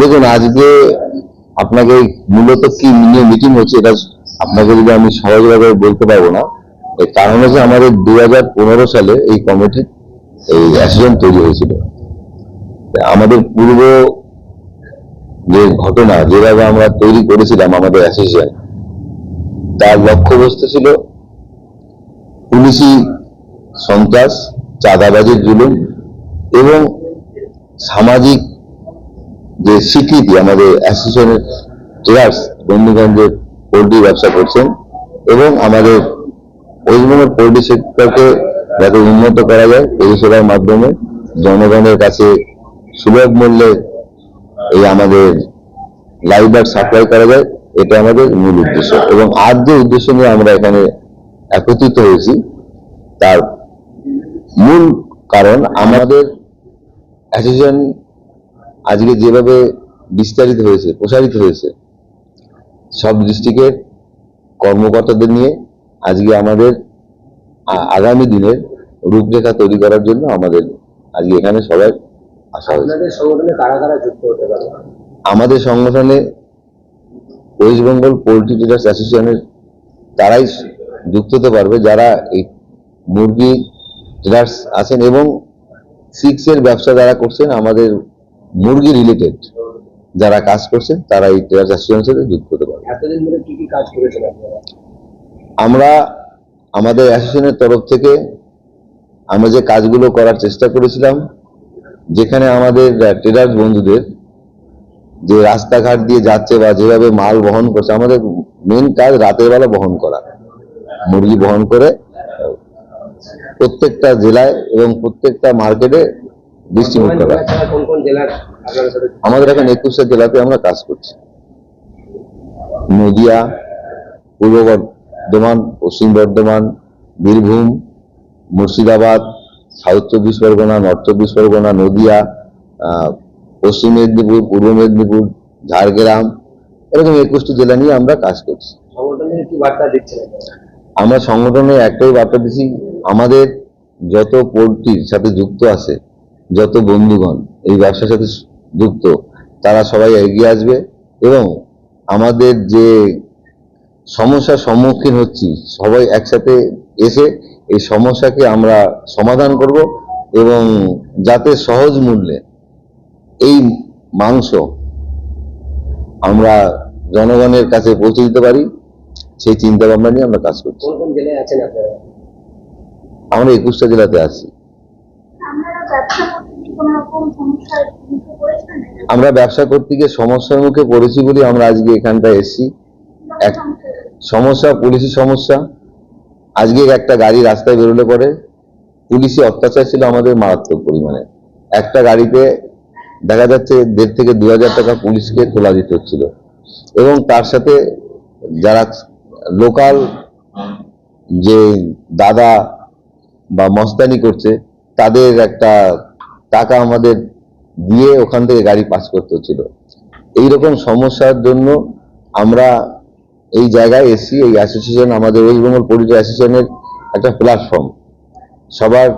দেখুন, আজকে আপনাকে মূলত কি নিয়ে মিটিং হচ্ছে এটা আপনাকে যদি আমি সহজভাবে বলতে পারব না, এর কারণ হচ্ছে আমাদের দু সালে এই কমিটি এই অ্যাসোসিয়েশন তৈরি হয়েছিল। আমাদের পূর্ব যে ঘটনা, যেভাবে আমরা তৈরি করেছিলাম আমাদের অ্যাসোসিয়েশন তার লক্ষ্যবস্তু ছিল পুলিশি সন্ত্রাস, চাঁদাবাজির জুলুম এবং সামাজিক যে স্বীকৃতি আমাদের অ্যাসোসিয়েশনের ট্রেডার্স বন্ধুগঞ্জের পোল্ট্রি ব্যবসা করছেন এবং আমাদের ওয়েস্টবেঙ্গল পোল্ট্রি সেক্টরকে যাতে উন্নত করা যায় পরিষেবার মাধ্যমে জনগণের কাছে সুলভ মূল্যে এই আমাদের লাইভ সাপ্লাই করা যায়, এটা আমাদের মূল উদ্দেশ্য। এবং আজ যে উদ্দেশ্য নিয়ে আমরা এখানে একত্রিত হয়েছি, তার মূল কারণ আমাদের অ্যাসোসিয়েশন আজকে যেভাবে বিস্তারিত হয়েছে প্রসারিত হয়েছে সব ডিস্ট্রিক্টের কর্মকর্তাদের নিয়ে আজকে আমাদের আগামী দিনের রূপরেখা তৈরি করার জন্য আমাদের আজকে এখানে সবাই আসা হয়েছে। আমাদের সংগঠনে ওয়েস্ট বেঙ্গল পোলট্রি ট্রেডার্স অ্যাসোসিয়েশনের তারাই যুক্ত হতে পারবে যারা এই মুরগি ট্রেডার্স আছেন এবং সিক্স এর ব্যবসা যারা করছেন আমাদের মুরগি রিলেটেড যারা কাজ করছেন তারা এই ট্রেডার্স অ্যাসোসিয়েশনের সাথে যুক্ত হতে পারবে আপনারা? আমরা আমাদের অ্যাসোসিয়েশনের তরফ থেকে আমরা যে কাজগুলো করার চেষ্টা করেছিলাম যেখানে আমাদের ট্রেডার্স বন্ধুদের যে রাস্তাঘাট দিয়ে যাচ্ছে বা যেভাবে মাল বহন করছে আমাদের মেন কাজ রাতের বেলা বহন করা। মুরগি বহন করে প্রত্যেকটা জেলায় এবং প্রত্যেকটা মার্কেটে ডিস্ট্রিবিউট করা আমাদের এখন একুশটা জেলাতে আমরা কাজ করছি। নদিয়া পূর্ব বর্ধমান পশ্চিম বর্ধমান বীরভূম মুর্শিদাবাদ সাউথ চব্বিশ পরগনা নর্থ চব্বিশ পরগনা নদিয়া পশ্চিম মেদিনীপুর পূর্ব মেদিনীপুর ঝাড়গ্রাম এরকম একুশটি জেলা নিয়ে আমরা কাজ করছি? আমরা সংগঠনে একটাই বার্তা দিছি আমাদের যত পোল্ট্রির সাথে যুক্ত আছে, যত বন্ধুগণ এই ব্যবসার সাথে যুক্ত, তারা সবাই এগিয়ে আসবে এবং আমাদের যে সমস্যার সম্মুখীন হচ্ছি, সবাই একসাথে এসে এই সমস্যাকে আমরা সমাধান করব এবং যাতে সহজ মূল্যে এই মাংস আমরা জনগণের কাছে পৌঁছে দিতে পারি, সেই চিন্তা ভাবনা নিয়ে আমরা কাজ করছি। কোন জেলায় আছেন আপনারা? আমরা একুশটা জেলাতে আছি। আমরা ব্যবসা করতে গিয়ে সমস্যার মুখে পড়েছি বলে আমরা আজকে এখানটায় এসেছি। এক সমস্যা পুলিশি সমস্যা। আজকে একটা গাড়ি রাস্তায় বেরোলে পরে পুলিশি অত্যাচার ছিল আমাদের মারাত্মক পরিমাণে। একটা গাড়িতে দেখা যাচ্ছে দেড় থেকে দু হাজার টাকা পুলিশকে তোলা দিতে হচ্ছিল। এবং তার সাথে যারা লোকাল যে দাদা বা মস্তানি করছে, তাদের একটা টাকা আমাদের দিয়ে ওখান থেকে গাড়ি পাস করতে হচ্ছিল। এইরকম সমস্যার জন্য আমরা এই জায়গায় এসি এই অ্যাসোসিয়েশন আমাদের ওয়েস্ট বেঙ্গল পলিটি অ্যাসোসিয়েশনের একটা প্ল্যাটফর্ম সবার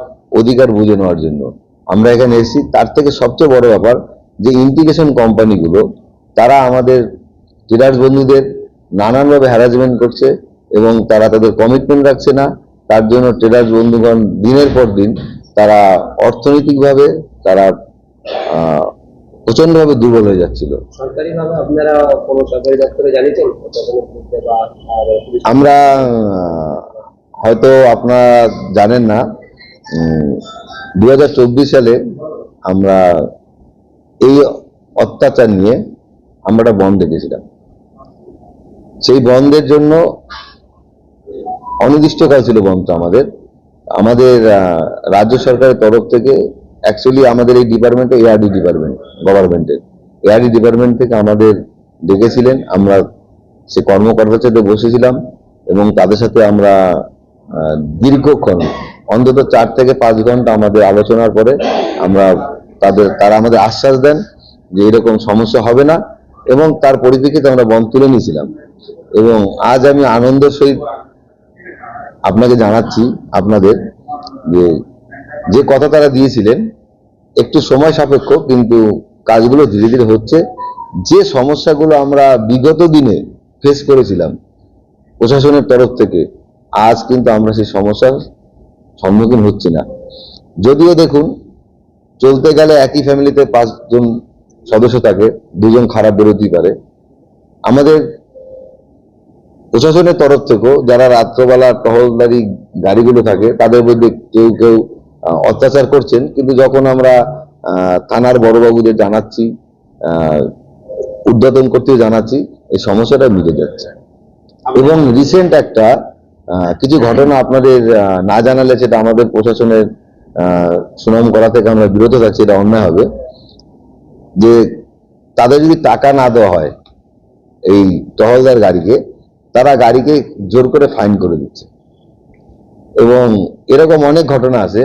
অধিকার বুঝে নেওয়ার জন্য। আমরা এখানে এসি তার থেকে সবচেয়ে বড় ব্যাপার যে ইন্টিগ্রেশন কোম্পানিগুলো তারা আমাদের ট্রেডার্স বন্ধুদের নানানভাবে হ্যারাসমেন্ট করছে এবং তারা তাদের কমিটমেন্ট রাখছে না। তার জন্য ট্রেডার্স বন্ধুগণ দিনের পর দিন তারা অর্থনৈতিকভাবে তারা প্রচন্ডভাবে দুর্বল হয়ে যাচ্ছিল। আমরা হয়তো আপনারা জানেন না দু হাজার চব্বিশ সালে আমরা এই অত্যাচার নিয়ে আমরা বন্ধ ডেকেছিলাম সেই বন্ধের জন্য অনির্দিষ্টকাল ছিল বন্ধ আমাদের। আমাদের রাজ্য সরকারের তরফ থেকে অ্যাকচুয়ালি আমাদের এই ডিপার্টমেন্টে এআরডি ডিপার্টমেন্ট গভর্নমেন্টের এআরডি ডিপার্টমেন্ট থেকে আমাদের ডেকেছিলেন, আমরা সে কর্মকর্তার সাথে বসেছিলাম এবং তাদের সাথে আমরা দীর্ঘক্ষণ, অন্তত চার থেকে পাঁচ ঘণ্টা আমাদের আলোচনার পরে আমরা তাদের, তারা আমাদের আশ্বাস দেন যে এরকম সমস্যা হবে না এবং তার পরিপ্রেক্ষিতে আমরা বন্ধ তুলে নিয়েছিলাম। এবং আজ আমি আনন্দ সহিত আপনাকে জানাচ্ছি আপনাদের যে যে কথা তারা দিয়েছিলেন, একটু সময় সাপেক্ষ, কিন্তু কাজগুলো ধীরে ধীরে হচ্ছে। যে সমস্যাগুলো আমরা বিগত দিনে ফেস করেছিলাম প্রশাসনের তরফ থেকে, আজ কিন্তু আমরা সেই সমস্যার সম্মুখীন হচ্ছি না। যদিও দেখুন, চলতে গেলে একই ফ্যামিলিতে পাঁচজন সদস্য থাকে, দুজন খারাপ বেরোতেই পারে আমাদের প্রশাসনের তরফ থেকেও যারা রাত্রবেলা টহলদারি গাড়িগুলো থাকে, তাদের মধ্যে কেউ কেউ অত্যাচার করছেন। কিন্তু যখন আমরা থানার বড়বাবুদের জানাচ্ছি উদ্বোধন করতে জানাচ্ছি, এই সমস্যাটা মিটে যাচ্ছে। এবং রিসেন্ট একটা কিছু ঘটনা আপনাদের না জানালে সেটা আমাদের প্রশাসনের সুনাম করা থেকে আমরা বিরত থাকছি, এটা অন্যায় হবে। যে তাদের যদি টাকা না দেওয়া হয়, এই টহলদার গাড়িকে তারা গাড়িকে জোর করে ফাইন করে দিচ্ছে। এবং এরকম অনেক ঘটনা আছে,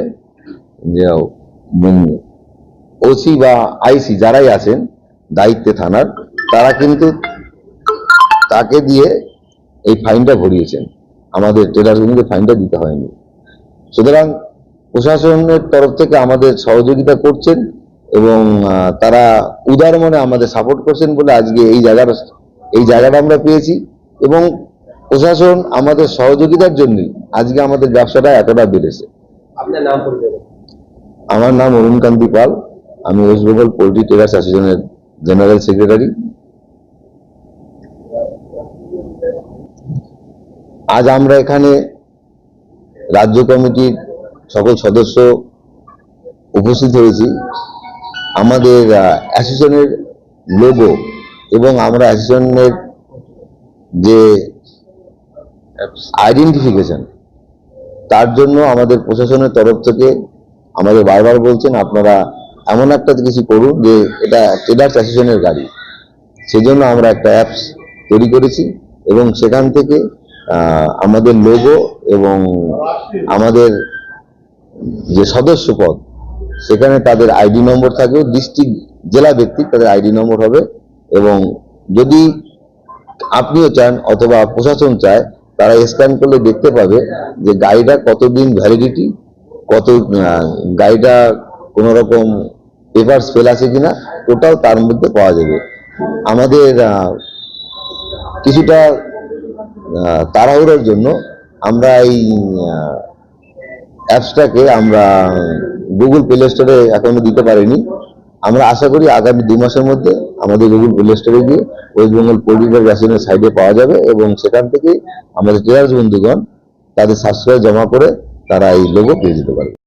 যে ওসি বা আইসি যারাই আছেন, দায়িত্বে থানার, তারা কিন্তু তাকে দিয়ে এই ফাইনটা ভরিয়েছেন। আমাদের টেলারগুলোকে ফাইনটা দিতে হয়নি। সুতরাং প্রশাসনের তরফ থেকে আমাদের সহযোগিতা করছেন এবং তারা উদার মনে আমাদের সাপোর্ট করছেন বলে আজকে এই জায়গাটা এই জায়গাটা আমরা পেয়েছি। এবং প্রশাসন আমাদের সহযোগিতার জন্যই আজকে আমাদের ব্যবসাটা এতটা বেড়েছে। আমার নাম অরুণ কান্তি পাল। আমি ওয়েস্ট বেঙ্গল পোল্ট্রি ট্রেডার্স অ্যাসোসিয়েশনের জেনারেল সেক্রেটারি আজ আমরা এখানে রাজ্য কমিটির সকল সদস্য উপস্থিত হয়েছি। আমাদের অ্যাসোসিয়েশনের লোগো এবং আমরা অ্যাসোসিয়েশনের যে আইডেন্টিফিকেশন তার জন্য আমাদের প্রশাসনের তরফ থেকে আমাদের বারবার বলছেন, আপনারা এমন একটা কিছু করুন যে এটা ট্রেডার্স অ্যাসোসিয়েশনের গাড়ি। সেজন্য আমরা একটা অ্যাপস তৈরি করেছি এবং সেখান থেকে আমাদের লোগো এবং আমাদের যে সদস্য পদ সেখানে তাদের আইডি নম্বর থাকবে। ডিস্ট্রিক্ট জেলা ব্যক্তি তাদের আইডি নম্বর হবে এবং যদি আপনিও চান অথবা প্রশাসন চায়, তারা স্ক্যান করলে দেখতে পাবে যে গাড়িটা কতদিন ভ্যালিডিটি কত গাড়িটা কোনো রকম পেপার ফেল আছে কিনা ওটাও তার মধ্যে পাওয়া যাবে। আমাদের কিছুটা তাড়াহুড়োর জন্য আমরা এই অ্যাপসটাকে আমরা গুগল প্লে স্টোরে এখনও দিতে পারিনি। আমরা আশা করি আগামী দু মাসের মধ্যে আমাদের গুগল প্লে স্টোরে গিয়ে ওয়েস্ট বেঙ্গল পলিটিক্যাল ভ্যাকসিনের সাইডে পাওয়া যাবে এবং সেখান থেকে আমাদের ট্রেয়ার্স বন্ধুগণ তাদের সাবস্ক্রাইব জমা করে তারা এই লোগো পেয়ে যেতে পারবে।